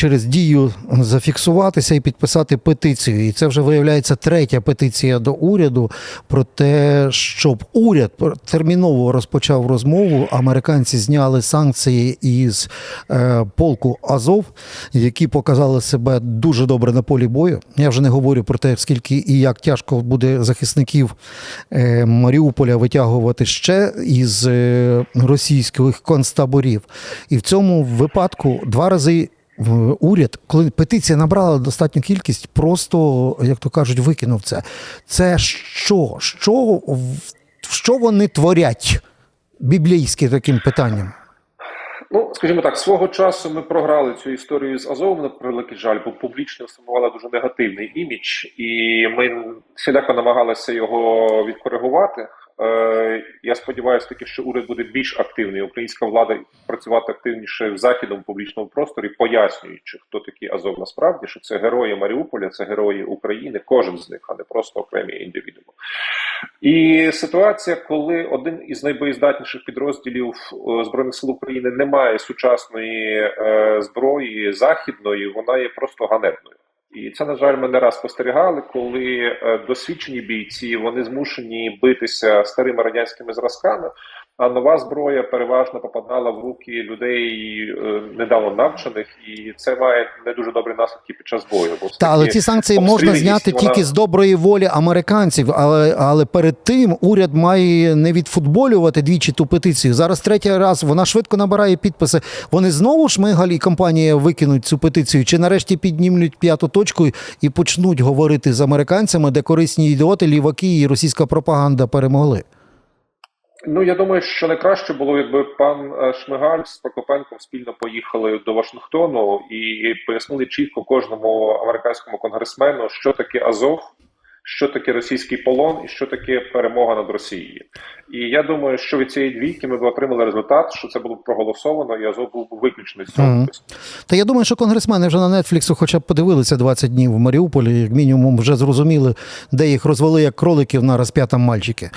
через дію зафіксуватися і підписати петицію. І це вже виявляється третя петиція до уряду про те, щоб уряд терміново розпочав розмову. Американці зняли санкції із е, полку Азов, які показали себе дуже добре на полі бою. Я вже не говорю про те, скільки і як тяжко буде захисників е, Маріуполя витягувати ще із е, російських концтаборів. І в цьому випадку два рази уряд, коли петиція набрала достатню кількість, просто, як то кажуть, викинув це. Це що? Що, що вони творять? Біблійське таким питанням. Ну, скажімо так, свого часу ми програли цю історію з Азовом, на превеликий жаль, бо публічно формувала дуже негативний імідж, і ми всіляко намагалися його відкоригувати. Е, я сподіваюся, таки, що уряд буде більш активний. Українська влада працювати активніше в західному публічному просторі, пояснюючи, хто такі Азов насправді, що це герої Маріуполя, це герої України, кожен з них, а не просто окремі індивідууми. І ситуація, коли один із найбоєздатніших підрозділів е, збройних сил України не має сучасної е, зброї західної, вона є просто ганебною. І це, на жаль, ми не раз спостерігали, коли е, досвідчені бійці вони змушені битися старими радянськими зразками, а нова зброя переважно попадала в руки людей е, недавно навчених, і це має не дуже добрі наслідки під час бою. Бо Та, але ці санкції можна зняти вона- тільки з доброї волі американців. Але, але перед тим уряд має не відфутболювати двічі ту петицію. Зараз третій раз вона швидко набирає підписи. Вони знову Шмигаль і компанія викинуть цю петицію, чи нарешті піднімуть п'яту точку і почнуть говорити з американцями, де корисні ідіоти, ліваки і російська пропаганда перемогли. Ну я думаю, що найкраще було, якби пан е, Шмигаль з Прокопенком спільно поїхали до Вашингтону і пояснили чітко кожному американському конгресмену, що таке Азов, що таке російський полон і що таке перемога над Росією. І я думаю, що від цієї двійки ми б отримали результат, що це було б проголосовано, і Азов був виключений з цього списку. Та я думаю, що конгресмени вже на Нетфліксу хоча б подивилися 20 днів в Маріуполі, як мінімум, вже зрозуміли, де їх розвели як кроликів на розп'ятам мальчики.